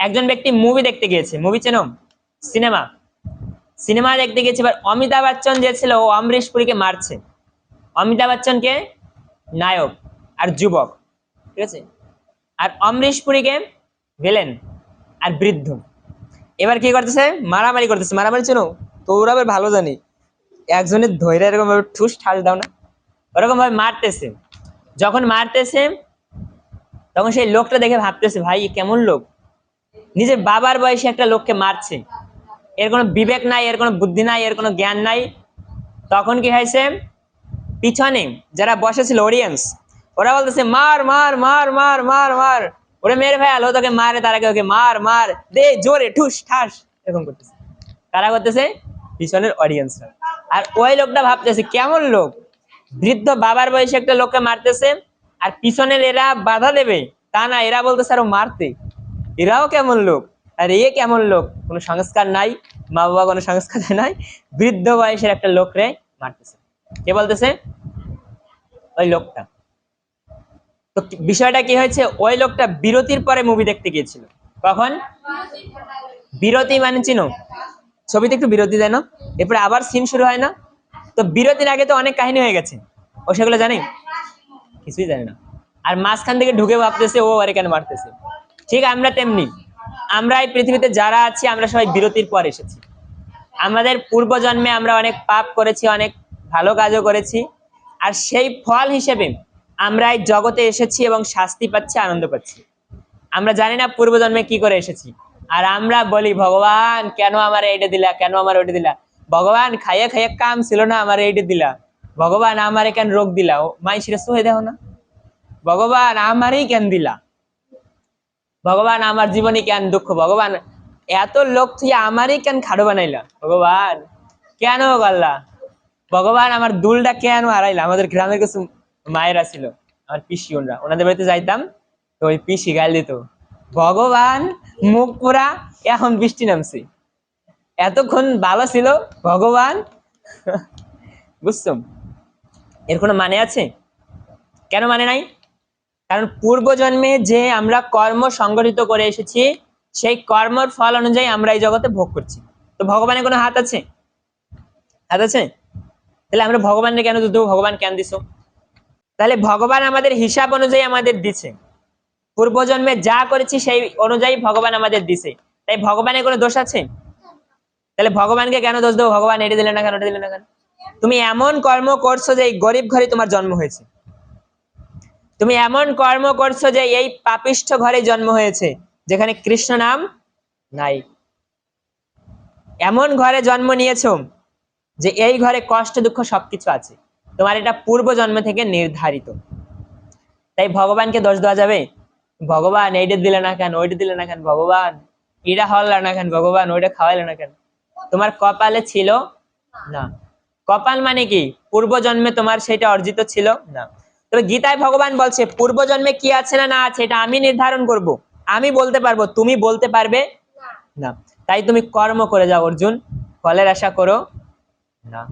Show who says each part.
Speaker 1: একজন ব্যক্তি মুভি দেখতে গিয়েছে। মুভি চেনো? সিনেমা সিনেমা দেখতে গিয়েছে, এবার অমিতাভ বচ্চন যে ছিল, ও অমরিশ পুরীকে মারছে। অমিতাভ বচ্চনকে নায়ক আর যুবক, ঠিক আছে? আর অমরিশ পুরীকে ভিলেন আর বৃদ্ধ। এবার কি করতেছে? মারামারি করতেছে। মারামারি চেনো? তো ওরা আবার ভালো জানি। একজনের ধৈর্য এরকম ভাবে ঠুস, ঠাস দাও না। ওরকম ভাবে মারতেছে। যখন মারতেছে, তখন সেই লোকটা দেখে ভাবতেছে, ভাই কেমন লোক? নিজের বাবার বয়সে একটা লোককে মারছে। এর কোনো বিবেক নাই, এর কোনো বুদ্ধি নাই, এর কোনো জ্ঞান নাই। তখন কি হয়েছে? পিছনে যারা বসেছিল অডিয়েন্স ওরা বলতেছে, মার মার মার মার মার মার। ওরে মেরে ভাই আলো তোকে মারে, তার আগে ওকে মার মার। দে, জোরে, ঠুস, ঠাস, এরকম করতেছে। কারা করতেছে? পিছনের অডিয়েন্সরা আর ওই লোকটা ভাবতেছে, কেমন লোক? বৃদ্ধ বাবার বয়সে একটা লোককে মারতেছে, আর পিছনের এরা বাধা দেবে? তা না, এরা বলতেছে আরও মারতে। এরাও কেমন লোক? আর এ কেমন লোক? কোনো সংস্কার নাই, মা বাবা কোনো সংস্কার নাই, বৃদ্ধ বয়সের একটা লোক রে মারতেছে। কে বলতেছে? ওই লোকটা। তো বিষয়টা কি হয়েছে? ওই লোকটা বিরতির পরে মুভি দেখতে গিয়েছিল। কখন? বিরতি মানে চিনো? ছবিতে একটু বিরতি দেয় না এরপরে আবার সিন শুরু হয় না? তো বিরতির আগে তো অনেক কাহিনী হয়ে গেছে। ও সেগুলো জানে? কিছুই জানে না। আর মাঝখান থেকে ঢুকে ভাবতেছে, ও আরে কেন মারতেছে। ঠিক, আমরা তেমনি। আমরা এই পৃথিবীতে যারা আছি, আমরা সবাই বিরতির পর এসেছি। আমাদের পূর্বজন্মে আমরা অনেক পাপ করেছি, অনেক ভালো কাজও করেছি। আর সেই ফল হিসেবে আমরা এই জগতে এসেছি এবং শাস্তি পাচ্ছি, আনন্দ পাচ্ছি। আমরা জানি না পূর্বজন্মে কি করে এসেছি। আর আমরা বলি, ভগবান, কেন আমার এইটা দিলা? কেন আমার ওইটা দিলা? ভগবান, খাইয়ে খাইয়ে কাম ছিল না আমার এইটা দিলা। ভগবান আমারে কেন রোগ দিলা? মাই সিরাজ হয়ে দেখো না। ভগবান আমারই কেন দিলা? ভগবান, আমার জীবনে কেন দুঃখ? ভগবান, এত লোক তুই আমারই কেন খাড়ো বানাইলা? ভগবান, কেন গল্লা ভগবান, আমার দুলটা কেন হারাইলা? আমাদের গ্রামের কিছু মায়েরা ছিল, আমার পিসি, ওনরা। ওনাদের বাড়িতে যাইতাম, তো ওই পিসি গাল দিত, ভগবান, মুখ পুরা এখন বৃষ্টি নামছে। এতক্ষণ ভালো ছিল, ভগবান? বুঝছ? এর কোনো মানে আছে? কেন মানে নাই? কারণ পূর্বজন্মে যে আমরা কর্ম সংগঠিত করে এসেছি, সেই কর্মর ফল অনুযায়ী আমরা এই জগতে ভোগ করছি। তো ভগবানের কোনো হাত আছে? হাত আছে? তাহলে আমরা ভগবানকে কেন দেবো? ভগবান কেন দিছো? তাহলে ভগবান আমাদের হিসাব অনুযায়ী আমাদের দিছে। পূর্বজন্মে যা করেছি, সেই অনুযায়ী ভগবান আমাদের দিছে। তাই ভগবানের কোনো দোষ আছে? তাহলে ভগবানকে কেন দোষ দেবো? ভগবান এটা দিলে না কেন, ওটা দিলে না কেন? তুমি এমন কর্ম করছ যে এই গরিব ঘরে তোমার জন্ম হয়েছে। তুমি এমন কর্ম করছ যে এই পাপিষ্ঠ ঘরে জন্ম হয়েছে, যেখানে কৃষ্ণ নাম নাই। এমন ঘরে জন্ম নিয়েছো যে এই ঘরে কষ্ট, দুঃখ সবকিছু আছে। তোমার এটা পূর্ব জন্ম থেকে নির্ধারিত। তাই ভগবানকে দোষ দেওয়া যাবে? ভগবান এইটা দিলে না কেন, ওইটা দিলে না কেন, ভগবান এটা হল্লা না কেন, ভগবান ওইটা খাওয়াইলে না কেন? তোমার কপালে ছিল না। কপাল মানে কি? পূর্ব জন্মে তোমার সেটা অর্জিত ছিল না। তবে গীতায় ভগবান বলছে, পূর্বজন্মে কি আছে না না আছে, এটা আমি নির্ধারণ করব। আমি বলতে পারব, তুমি বলতে পারবে না। তাই তুমি কর্ম করে যাও, অর্জুন। ফলের আশা করো না।